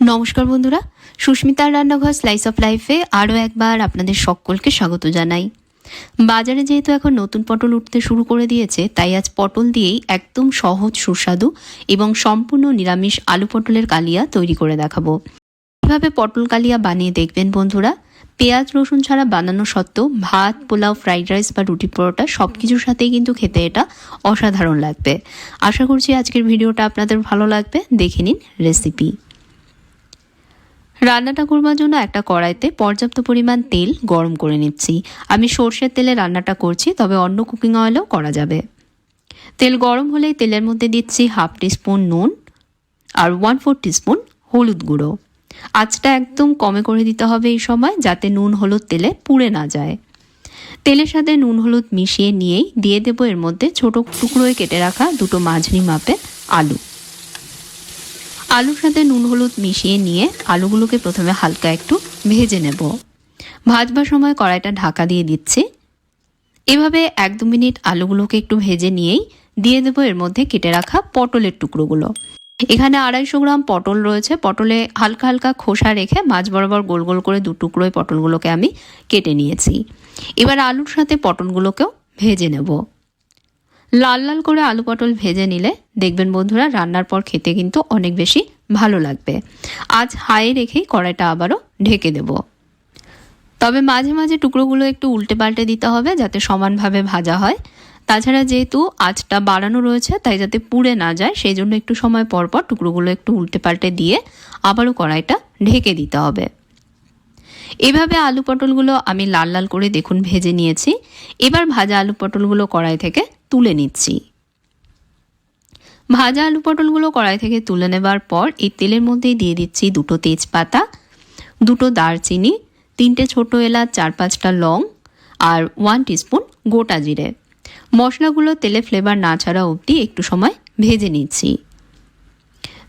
নমস্কার বন্ধুরা, সুস্মিতার রান্নাঘর স্লাইস অফ লাইফে আরও একবার আপনাদের সকলকে স্বাগত জানাই। বাজারে যেহেতু এখন নতুন পটল উঠতে শুরু করে দিয়েছে, তাই আজ পটল দিয়েই একদম সহজ, সুস্বাদু এবং সম্পূর্ণ নিরামিষ আলু পটলের কালিয়া তৈরি করে দেখাবো। এভাবে পটল কালিয়া বানিয়ে দেখবেন বন্ধুরা। পেঁয়াজ, রসুন ছাড়া বানানো সত্ত্বেও ভাত, পোলাও, ফ্রাইড রাইস বা রুটি পরোটা সব কিছুর সাথেই কিন্তু খেতে এটা অসাধারণ লাগবে। আশা করছি আজকের ভিডিওটা আপনাদের ভালো লাগবে। দেখে নিন রেসিপি। রান্নাটা করবার জন্য একটা কড়াইতে পর্যাপ্ত পরিমাণ তেল গরম করে নিচ্ছি। আমি সর্ষের তেলে রান্নাটা করছি, তবে অন্য কুকিং অয়েলেও করা যাবে। তেল গরম হলেই তেলের মধ্যে দিচ্ছি হাফ টিস্পুন নুন আর ওয়ান ফোর টিস্পুন হলুদ গুঁড়ো। আঁচটা একদম কমে করে দিতে হবে এই সময়, যাতে নুন হলুদ তেলে পুড়ে না যায়। তেলের সাথে নুন হলুদ মিশিয়ে নিয়েই দিয়ে দেবো এর মধ্যে ছোট টুকরোয় কেটে রাখা দুটো মাঝারি মাপের আলু। আলুর সাথে নুন হলুদ মিশিয়ে নিয়ে আলুগুলোকে প্রথমে হালকা একটু ভেজে নেব। ভাজবার সময় কড়াইটা ঢাকা দিয়ে দিচ্ছি। এভাবে এক দু মিনিট আলুগুলোকে একটু ভেজে নিয়েই দিয়ে দেবো এর মধ্যে কেটে রাখা পটলের টুকরোগুলো। এখানে আড়াইশো গ্রাম পটল রয়েছে। পটলে হালকা হালকা খোসা রেখে মাছ বরাবর গোল গোল করে দু টুকরোয় পটলগুলোকে আমি কেটে নিয়েছি। এবার আলুর সাথে পটলগুলোকেও ভেজে নেব। লাল লাল করে আলু পটল ভেজে নিলে দেখবেন বন্ধুরা রান্নার পর খেতে কিন্তু অনেক বেশি ভালো লাগবে। আজ হাই রেখেই কড়াইটা আবারও ঢেকে দেব। তবে মাঝে মাঝে টুকরোগুলো একটু উল্টে পাল্টে দিতে হবে যাতে সমানভাবে ভাজা হয়। তাছাড়া যেহেতু আঁচটা বাড়ানো রয়েছে, তাই যাতে পুড়ে না যায় সেই জন্য একটু সময় পর পর টুকরোগুলো একটু উল্টে পাল্টে দিয়ে আবারও কড়াইটা ঢেকে দিতে হবে। এভাবে আলু পটলগুলো আমি লাল লাল করে দেখুন ভেজে নিয়েছি। এবার ভাজা আলু পটলগুলো কড়াই থেকে তুলে নিচ্ছি। ভাজা আলু পটলগুলো কড়াই থেকে তুলে নেবার পর এই তেলের মধ্যেই দিয়ে দিচ্ছি দুটো তেজপাতা, দুটো দারচিনি, তিনটে ছোট এলাচ, চার পাঁচটা লং আর ওয়ান টিস্পুন গোটা জিরে। মশলাগুলো তেলে ফ্লেভার না ছাড়া অবধি একটু সময় ভেজে নিচ্ছি।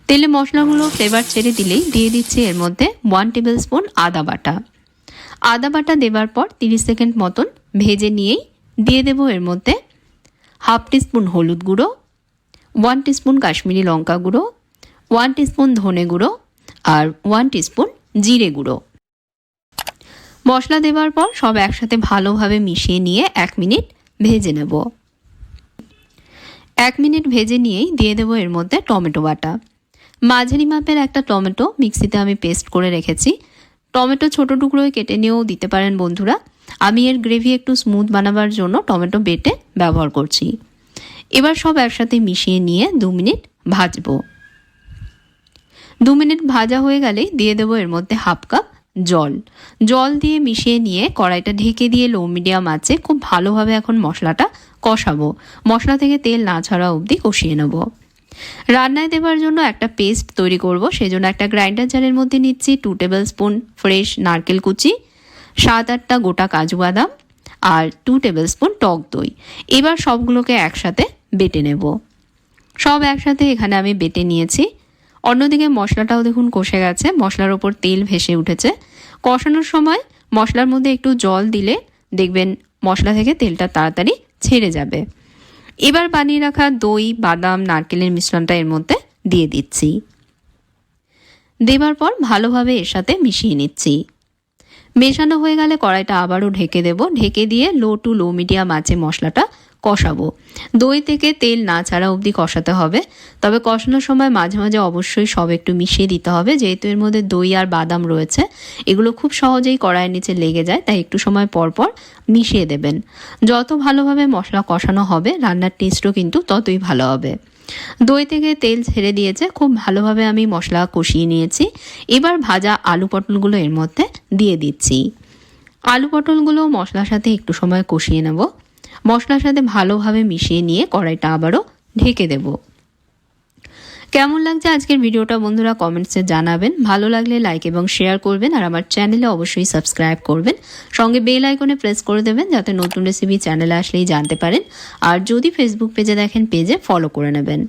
তেলে মশলাগুলো ফ্লেভার ছেড়ে দিলেই দিয়ে দিচ্ছি এর মধ্যে ওয়ান টেবিল স্পুন আদা বাটা। আদা বাটা দেবার পর তিরিশ সেকেন্ড মতন ভেজে নিয়েই দিয়ে দেবো এর মধ্যে হাফ টিস্পুন হলুদ গুঁড়ো, ওয়ান টিস্পুন কাশ্মীরি লঙ্কা গুঁড়ো, ওয়ান টিস্পুন ধনে গুঁড়ো আর ওয়ান টিস্পুন জিরে গুঁড়ো। মশলা দেওয়ার পর সব একসাথে ভালোভাবে মিশিয়ে নিয়ে এক মিনিট ভেজে নেব। এক মিনিট ভেজে নিয়েই দিয়ে দেবো এর মধ্যে টমেটো বাটা। মাঝারি মাপের একটা টমেটো মিক্সিতে আমি পেস্ট করে রেখেছি। টমেটো ছোটো টুকরোয় কেটে নিয়েও দিতে পারেন বন্ধুরা। আমি এর গ্রেভি একটু স্মুথ বানাবার জন্য টমেটো বেটে ব্যবহার করছি। এবার সব একসাথে মিশিয়ে নিয়ে দু মিনিট ভাজবো। দু মিনিট ভাজা হয়ে গেলে দিয়ে দেবো এর মধ্যে হাফ কাপ জল। জল দিয়ে মিশিয়ে নিয়ে কড়াইটা ঢেকে দিয়ে লো মিডিয়াম আছে, খুব ভালোভাবে এখন মশলাটা কষাবো। মশলা থেকে তেল না ছাড়া অবধি কষিয়ে নেব। রান্নায় দেওয়ার জন্য একটা পেস্ট তৈরি করব, সেজন্য একটা গ্রাইন্ডার জারের মধ্যে নিচ্ছি টু টেবিল স্পুন ফ্রেশ নারকেল কুচি, সাত আটটা গোটা কাজু বাদাম আর টু টেবিল স্পুন টক দই। এবার সবগুলোকে একসাথে বেটে নেব। সব একসাথে এখানে আমি বেটে নিয়েছি। অন্যদিকে মশলাটাও দেখুন কষে গেছে, মশলার ওপর তেল ভেসে উঠেছে। কষানোর সময় মশলার মধ্যে একটু জল দিলে দেখবেন মশলা থেকে তেলটা তাড়াতাড়ি ছেড়ে যাবে। এবার বানিয়ে রাখা দই, বাদাম, নারকেলের মিশ্রণটা এর মধ্যে দিয়ে দিচ্ছি। দেবার পর ভালোভাবে এর সাথে মিশিয়ে নিচ্ছি। মেশানো হয়ে গেলে কড়াইটা আবারও ঢেকে দেব। ঢেকে দিয়ে লো টু লো মিডিয়াম আছে মশলাটা কষাবো। দই থেকে তেল না ছাড়া অবধি কষাতে হবে। তবে কষানোর সময় মাঝে মাঝে অবশ্যই সব একটু মিশিয়ে দিতে হবে। যেহেতু এর মধ্যে দই আর বাদাম রয়েছে, এগুলো খুব সহজেই কড়াইয়ের নিচে লেগে যায়, তাই একটু সময় পর পর মিশিয়ে দেবেন। যত ভালোভাবে মশলা কষানো হবে, রান্নার টেস্টও কিন্তু ততই ভালো হবে। দই থেকে তেল ছেড়ে দিয়েছে, খুব ভালোভাবে আমি মশলা কষিয়ে নিয়েছি। এবার ভাজা আলু পটলগুলো এর মধ্যে দিয়ে দিচ্ছি। আলু পটলগুলো মশলার সাথে একটু সময় কষিয়ে নেব। মশলার সাথে ভালোভাবে মিশিয়ে নিয়ে কড়াইটা আবারও ঢেকে দেব। কেমন লাগছে আজকের ভিডিওটা বন্ধুরা কমেন্টসে জানাবেন। ভালো লাগলে লাইক এবং শেয়ার করবেন আর আমার চ্যানেলে অবশ্যই সাবস্ক্রাইব করবেন। সঙ্গে বেল আইকনে প্রেস করে দেবেন যাতে নতুন রেসিপি চ্যানেলে আসলেই জানতে পারেন। আর যদি ফেসবুক পেজে দেখেন পেজে ফলো করে নেবেন।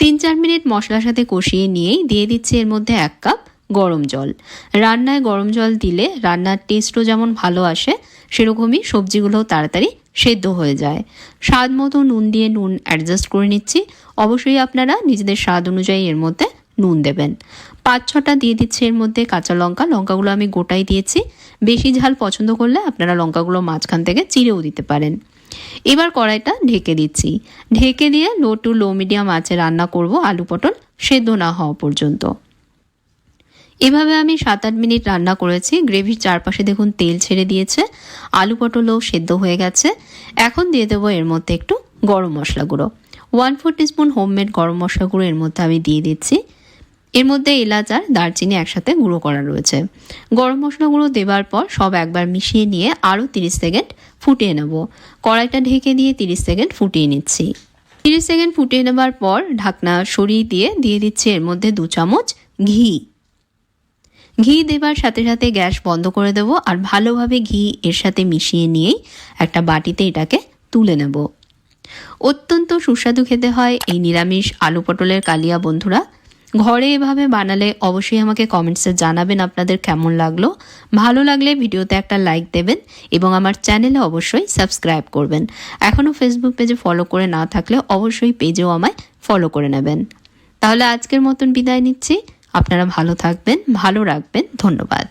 তিন চার মিনিট মশলার সাথে কষিয়ে নিয়েই দিয়ে দিচ্ছি এর মধ্যে এক কাপ গরম জল। রান্নায় গরম জল দিলে রান্নার টেস্টও যেমন ভালো আসে, সেরকমই সবজিগুলোও তাড়াতাড়ি সেদ্ধ হয়ে যায়। স্বাদ মতো নুন দিয়ে নুন অ্যাডজাস্ট করে নিচ্ছি। অবশ্যই আপনারা নিজেদের স্বাদ অনুযায়ী এর মধ্যে নুন দেবেন। পাঁচ ছটা দিয়ে দিচ্ছি এর মধ্যে কাঁচা লঙ্কা। লঙ্কাগুলো আমি গোটাই দিয়েছি। বেশি ঝাল পছন্দ করলে আপনারা লঙ্কাগুলো মাঝখান থেকে চিরেও দিতে পারেন। এবার কড়াইটা ঢেকে দিচ্ছি। ঢেকে দিয়ে লো টু লো মিডিয়াম আঁচে রান্না করব আলু পটল সেদ্ধ না হওয়া পর্যন্ত। এভাবে আমি সাত আট মিনিট রান্না করেছি। গ্রেভির চারপাশে দেখুন তেল ছেড়ে দিয়েছে। আলু পটলও সেদ্ধ হয়ে গেছে। এখন দিয়ে দেবো এর মধ্যে একটু গরম মশলা গুঁড়ো। ওয়ান ফোর টিস্পুন হোমমেড গরম মশলা গুঁড়ো এর মধ্যে আমি দিয়ে দিচ্ছি। এর মধ্যে এলাচ আর দারচিনি একসাথে গুঁড়ো করা রয়েছে। গরম মশলা গুঁড়ো দেওয়ার পর সব একবার মিশিয়ে নিয়ে আরও তিরিশ সেকেন্ড ফুটিয়ে নেব। কড়াইটা ঢেকে দিয়ে তিরিশ সেকেন্ড ফুটিয়ে নিচ্ছি। তিরিশ সেকেন্ড ফুটিয়ে নেবার পর ঢাকনা সরিয়ে দিয়ে দিয়ে দিচ্ছি এর মধ্যে দু চামচ ঘি। ঘি দেবার সাথে সাথে গ্যাস বন্ধ করে দেব আর ভালোভাবে ঘি এর সাথে মিশিয়ে নিয়েই একটা বাটিতে এটাকে তুলে নেব। অত্যন্ত সুস্বাদু খেতে হয় এই নিরামিষ আলু পটলের কালিয়া, বন্ধুরা। ঘরে এভাবে বানালে অবশ্যই আমাকে কমেন্টসে জানাবেন আপনাদের কেমন লাগল। ভালো লাগলে ভিডিওতে একটা লাইক দেবেন এবং আমার চ্যানেলে অবশ্যই সাবস্ক্রাইব করবেন। এখনও ফেসবুক পেজে ফলো করে না থাকলে অবশ্যই পেজেও আমায় ফলো করে নেবেন। তাহলে আজকের মতন বিদায় নিচ্ছি। আপনারা ভালো থাকবেন ভালো রাখবেন ধন্যবাদ।